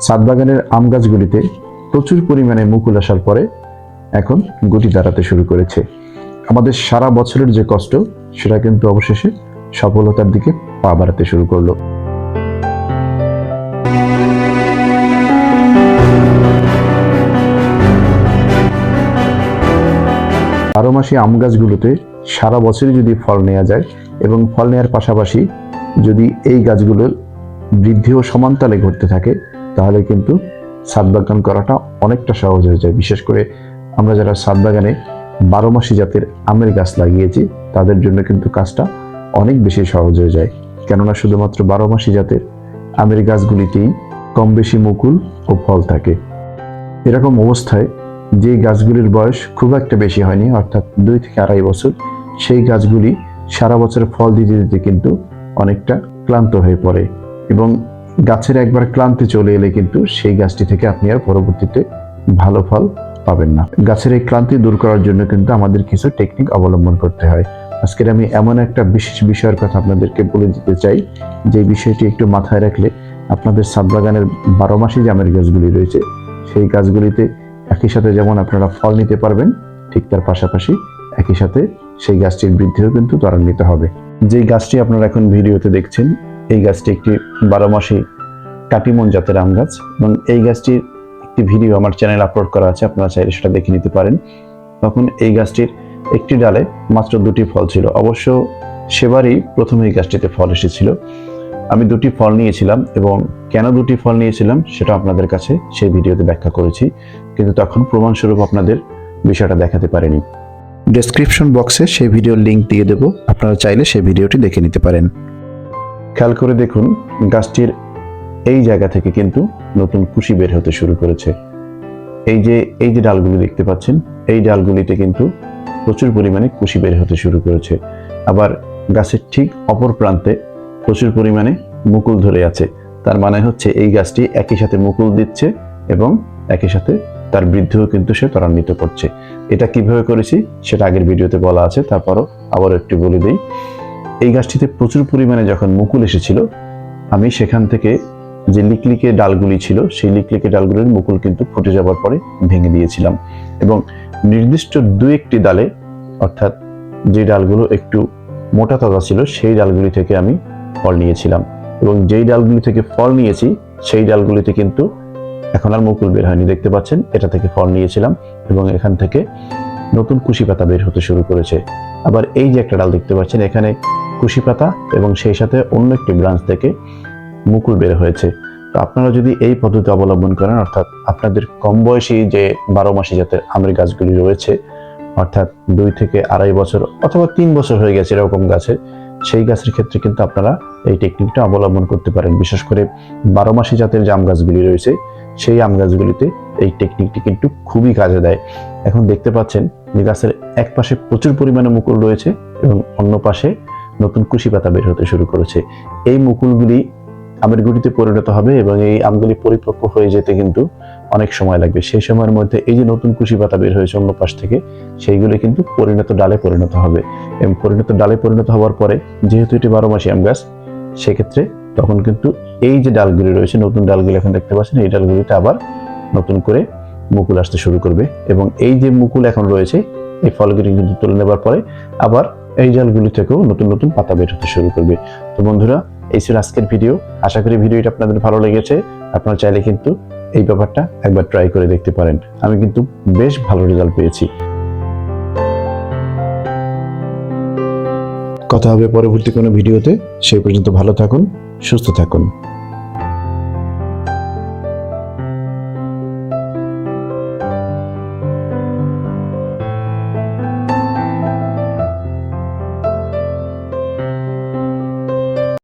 সাত বাগানের আম গাছগুলিতে প্রচুর পরিমাণে মুকুল আসার পরে এখন গুটি দাঁড়াতে শুরু করেছে। আমাদের সারা বছরের যে কষ্ট, সেটা কিন্তু অবশেষে সফলতার দিকে পা বাড়াতে শুরু করল। বারো মাসে আম গাছগুলোতে সারা বছরই যদি ফল নেওয়া যায় এবং ফল নেওয়ার পাশাপাশি যদি এই গাছগুলোর বৃদ্ধিও সমানতালে ঘটতে থাকে তাহলে কিন্তু ছাদ বাগান করাটা অনেকটা সহজ হয়ে যায়। বিশেষ করে আমরা যারা ছাদ বাগানে বারো মাসি জাতের আমের গাছ লাগিয়েছি, তাদের জন্য কিন্তু কাজটা অনেক বেশি সহজ হয়ে যায়। কেননা শুধুমাত্র বারো মাসি জাতের আমের গাছগুলিতেই কম বেশি মুকুল ও ফল থাকে। এরকম অবস্থায় যে গাছগুলির বয়স খুব একটা বেশি হয়নি, অর্থাৎ দুই থেকে আড়াই বছর, সেই গাছগুলি সারা বছর ফল দিতে দিতে কিন্তু অনেকটা ক্লান্ত হয়ে পড়ে এবং গাছের একবার ক্লান্তি চলে এলে কিন্তু সেই গাছটি থেকে আপনি আর পরবর্তীতে ভালো ফল পাবেন না। গাছের এই ক্লান্তি দূর করার জন্য কিন্তু আমাদের কিছু টেকনিক অবলম্বন করতে হয়। আজকের আমি এমন একটা বিশেষ বিষয়ের কথা আপনাদেরকে বলে দিতে চাই, যে বিষয়টি একটু মাথায় রাখলে আপনাদের সাত বাগানের বারো মাসি যে আমের গাছগুলি রয়েছে, সেই গাছগুলিতে একই সাথে যেমন আপনারা ফল নিতে পারবেন, ঠিক তার পাশাপাশি একই সাথে সেই গাছটির বৃদ্ধিও কিন্তু ত্বরান্বিত হবে। যে গাছটি আপনারা এখন ভিডিওতে দেখছেন এই গাছটি একটি বারো মাসে কাটিমন জাতের আম গাছ এবং এই গাছটির একটি ভিডিও আমার চ্যানেল আপলোড করা আছে, আপনারা চাইলে সেটা দেখে নিতে পারেন। তখন এই গাছটির একটি ডালে মাত্র দুটি ফল ছিল। অবশ্য সেবারই প্রথমে এই গাছটিতে ফল এসেছিল। আমি দুটি ফল নিয়েছিলাম এবং কেন দুটি ফল নিয়েছিলাম সেটা আপনাদের কাছে সেই ভিডিওতে ব্যাখ্যা করেছি, কিন্তু তখন প্রমাণস্বরূপ আপনাদের বিষয়টা দেখাতে পারেনি। ডেসক্রিপশন বক্সে সেই ভিডিওর লিংক দিয়ে দেব, আপনারা চাইলে সেই ভিডিওটি দেখে নিতে পারেন। খেয়াল করে দেখুন, গাছটির এই জায়গা থেকে কিন্তু নতুন কুশি বের হতে শুরু করেছে। এই যে এই যে ডালগুলি দেখতে পাচ্ছেন, এই ডালগুলিতে কিন্তু প্রচুর পরিমাণে কুশি বের হতে শুরু করেছে। আবার গাছের ঠিক অপর প্রান্তে প্রচুর পরিমাণে মুকুল ধরে আছে। তার মানে হচ্ছে এই গাছটি একই সাথে মুকুল দিচ্ছে এবং একই সাথে তার বৃদ্ধিও কিন্তু সে ত্বরান্বিত করছে। এটা কীভাবে করেছি, সেটা আগের ভিডিওতে বলা আছে, তারপরও আবার একটু বলে দিই। এই গাছটিতে প্রচুর পরিমাণে যখন মুকুল এসেছিল, আমি সেখান থেকে যে লিকলিকে ডালগুলি ছিল, সেই লিকলিকে ডালগুলির মুকুল কিন্তু ফুটে যাওয়ার পরে ভেঙে দিয়েছিলাম এবং নির্দিষ্ট দু একটি ডালে, অর্থাৎ যে ডালগুলো একটু মোটা তাজা ছিল, সেই ডালগুলি থেকে আমি ফল নিয়েছিলাম এবং যেই ডালগুলি থেকে ফল নিয়েছি, সেই ডালগুলিতে কিন্তু এখন আর মুকুল বের হয়নি। দেখতে পাচ্ছেন, এটা থেকে ফল নিয়েছিলাম এবং এখান থেকে নতুন কুশি পাতা বের হতে শুরু করেছে। আবার এই যে একটা ডাল দেখতে পাচ্ছেন, এখানে কুশি পাতা এবং সেই সাথে অন্য একটি ব্রাঞ্চ থেকে মুকুল বের হয়েছে। তো আপনারা যদি এই পদ্ধতি অবলম্বন করেন, অর্থাৎ আপনাদের কম বয়সী যে বারো মাসি জাতের আমের গাছগুলি রয়েছে, অর্থাৎ দুই থেকে আড়াই বছর অথবা তিন বছর হয়ে গেছে এরকম গাছে, সেই গাছের ক্ষেত্রে কিন্তু আপনারা এই টেকনিকটা অবলম্বন করতে পারেন। বিশেষ করে বারো মাসি জাতের যে আম গাছগুলি রয়েছে, সেই আম গাছগুলিতে এই টেকনিকটি কিন্তু খুবই কাজে দেয়। এখন দেখতে পাচ্ছেন যে গাছের এক পাশে প্রচুর পরিমাণে মুকুল রয়েছে এবং অন্য পাশে নতুন কুশি পাতা বের হতে শুরু করেছে। এই মুকুলগুলি আমের গুটিতে পরিণত হবে এবং এই আমগুলি পরিপক্ক হয়ে যেতে কিন্তু অনেক সময় লাগবে। সেই সময়ের মধ্যে এই যে নতুন কুশি পাতা বের হয়েছে অন্য পাশ থেকে, সেইগুলি কিন্তু পরিণত ডালে পরিণত হবে। এবং পরিণত ডালে পরিণত হওয়ার পরে যেহেতু এটি বারো মাসি আম গাছ, সেক্ষেত্রে তখন কিন্তু এই যে ডালগুলি রয়েছে, নতুন ডালগুলি এখন দেখতে পাচ্ছেন, এই ডালগুলিতে আবার নতুন করে মুকুল আসতে শুরু করবে। এবং এই যে মুকুল এখন রয়েছে, এই ফলগুলি কিন্তু তুলে নেবার পরে আবার এই ডালগুলি থেকেও নতুন নতুন পাতা বের হতে শুরু করবে। তো বন্ধুরা, এই ছিল আজকের ভিডিও। আশা করি ভিডিওটা আপনাদের ভালো লেগেছে। আপনারা চাইলে কিন্তু এই ব্যাপারটা একবার ট্রাই করে দেখতে পারেন। আমি কিন্তু বেশ ভালো রেজাল্ট পেয়েছি। কথা হবে পরবর্তী কোনো ভিডিওতে। সেই পর্যন্ত ভালো থাকুন, সুস্থ থাকুন।